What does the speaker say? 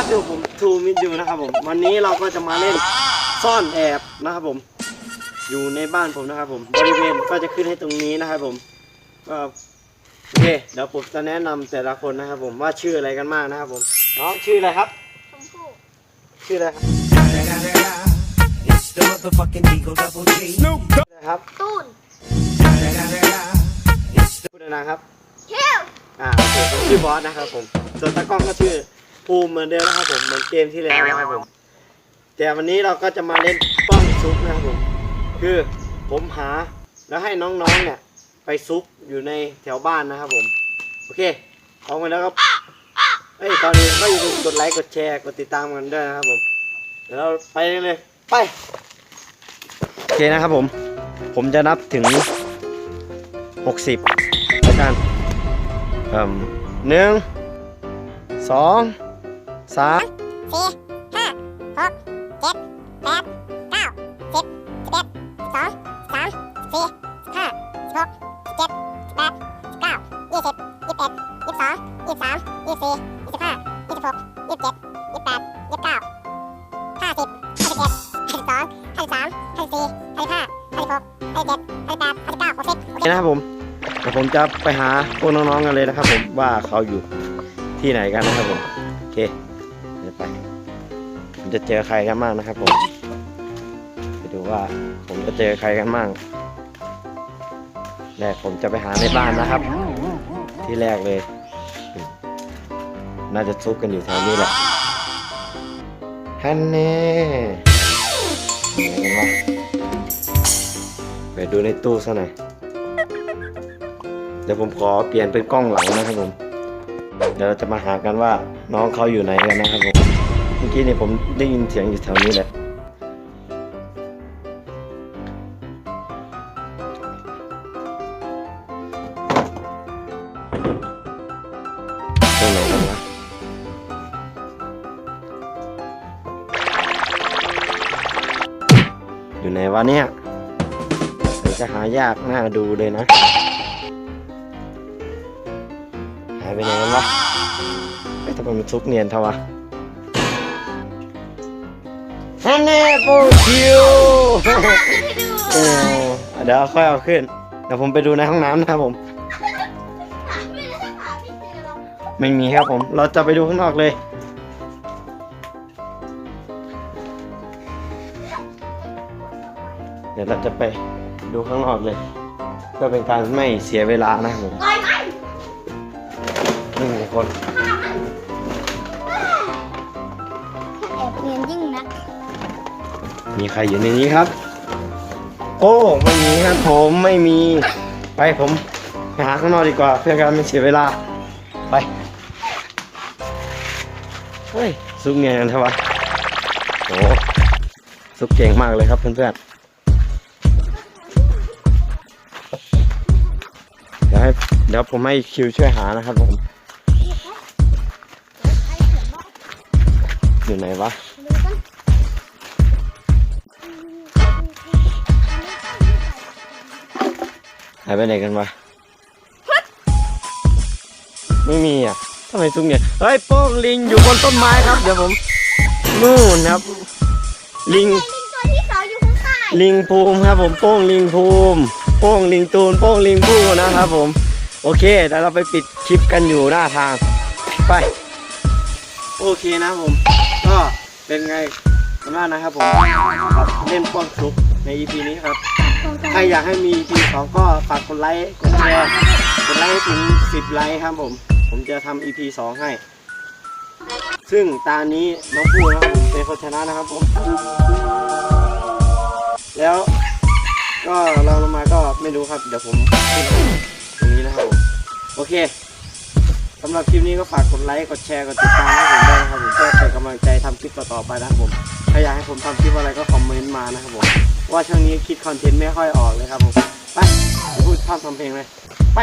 ครับอยู่ผมทูมิดยูนะครับผมวันนี้เราก็จะมาเล่นซ่อนแอบนะครับผม อยู่ในบ้านผมนะครับผมบริเวณก็จะขึ้นให้ตรงนี้นะครับผมก็โอเคเดี๋ยวผมจะแนะนำแต่ละคนนะครับ ผมว่าชื่ออะไรกันมากนะครับผมน้องชื่ออะไรครับชมพู่ชื่ออะไรครับ It's the motherfucking Eagle Double G. Snoop ชื่ออะไรครับตูน It's the พูดนะครับเทลอ่าโอเคผมชื่อบอสนะครับผมส่วนตากล้องก็ชื่อ ภูมิเหมือนเดิมนะครับผมเหมือนเกมที่แล้วนะครับผมแต่วันนี้เราก็จะมาเล่นป้องซุปนะครับผมคือผมหาแล้วให้น้องๆเนี่ยไปซุปอยู่ในแถวบ้านนะครับผม โอเคพร้อมกันแล้วก็เอ้ยตอนนี้ก็อย่าลืมกดไลค์กดแชร์กดติดตามกันด้วยนะครับผมเดี๋ยวเราไปเลยไปโอเคนะครับผม ผมจะนับถึง 60แล้วกันเอ่มหนึ่งสอง สามสี่ห้าหกเจ็ดแปดเก้าสิบสิบเอ็ดสองสามสี่ห้าหกเจ็ดแปดเก้ายี่สิบยี่สิบเอ็ดยี่สิบสองยี่สิบสามยี่สิบสี่ยี่สิบห้ายี่สิบหกยี่สิบเจ็ดยี่สิบแปดยี่สิบเก้าห้าสิบห้าสิบเอ็ดห้าสิบสองห้าสิบสามห้าสิบสี่ห้าสิบห้าห้าสิบหกห้าสิบเจ็ดห้าสิบแปดห้าสิบเก้าหกสิบโอเคนะครับผมเดี๋ยวผมจะไปหาพวกน้องๆกันเลยนะครับผมว่าเขาอยู่ที่ไหนกันนะครับผมโอเค จะเจอใครกันบ้างนะครับผมไปดูว่าผมจะเจอใครกันบ้างแรกผมจะไปหาในบ้านนะครับ ที่แรกเลย น่าจะซุกกันอยู่แถวนี้แหละฮันเน่ไหนกันวะไปดูในตู้ซะหน่อยเดี๋ยวผมขอเปลี่ยนเป็นกล้องหลังนะครับผม เดี๋ยวเราจะมาหากันว่าน้องเขาอยู่ไหนกันนะครับผม เมื่อกี้นี่ผมได้ยินเสียงอยู่แถวนี้แหละตรงไหนกันะอยู่ไหนวะเนี่ยจะหายากน่าดูเลยนะ หายไปไหนวะไอ้ทำไมมันซุกเนียนเทวะ ฮันเน่โปคิวโอ้เดี๋ยวค่อยเอาขึ้น เดี๋ยวผมไปดูในห้องน้ำนะครับผม ไม่มีครับผม เราจะไปดูข้างนอกเลย เดี๋ยวเราจะไปดูข้างนอกเลย เพื่อเป็นการไม่เสียเวลานะครับผมนี่มีคนแอบเนียนยิ่งนัก มีใครอยู่ในนี้ครับ โอ้ไม่มีครับผมไม่มีไปผมไปหาข้างนอกดีกว่า เพื่อการไม่เสียเวลาไปเฮ้ยซุกเนียนกันใช่ปะโอ้ซุกเก่งมากเลยครับเพื่อนๆเดี๋ยวให้เดี๋ยวผมให้คิวช่วยหานะครับผมอยู่ไหนวะ หายไปไหนกันวะไม่มีอะทำไมซุกเนี่ยเฮ้ยโป้งลิงอยู่บนต้นไม้ครับ เดี๋ยวผมนู่นครับ ลิงลิงตัวที่สองอยู่ข้างใต้ลิงภูมิครับ ผมโป้งลิงภูมิโป้งลิงตูนโป้งลิงผู้นะครับ ผม โอเคเดี๋ยวเราไปปิดคลิปกันอยู่หน้าทาง ไป โอเคนะครับผม ก็เป็นไง กันบ้างนะครับผมครับเล่นป้องซุกใน EP นี้ครับ ใครอยากให้มี EP สองก็ฝากกดไลค์กดแชร์กดไลค์ให้ถึง 10 ไลค์ครับผม ผมจะทำ EP สองให้ ซึ่งตานี้น้องปูนะครับผมเป็นคนชนะนะครับผม แล้วก็เราลงมาก็ไม่รู้ครับ เดี๋ยวผมขึ้นตรงนี้นะครับผม โอเค สำหรับคลิปนี้ก็ฝากกดไลค์ กดแชร์ กดติดตามให้ผมด้วยนะครับผมเพื่อเป็นกำลังใจทำคลิปต่อๆไปนะครับผมถ้าอยากให้ผมทำคลิปอะไรก็คอมเมนต์มานะครับผมว่าช่วงนี้คิดคอนเทนต์ไม่ค่อยออกเลยครับผมไปพูดข้ามทำเพลงเลยไป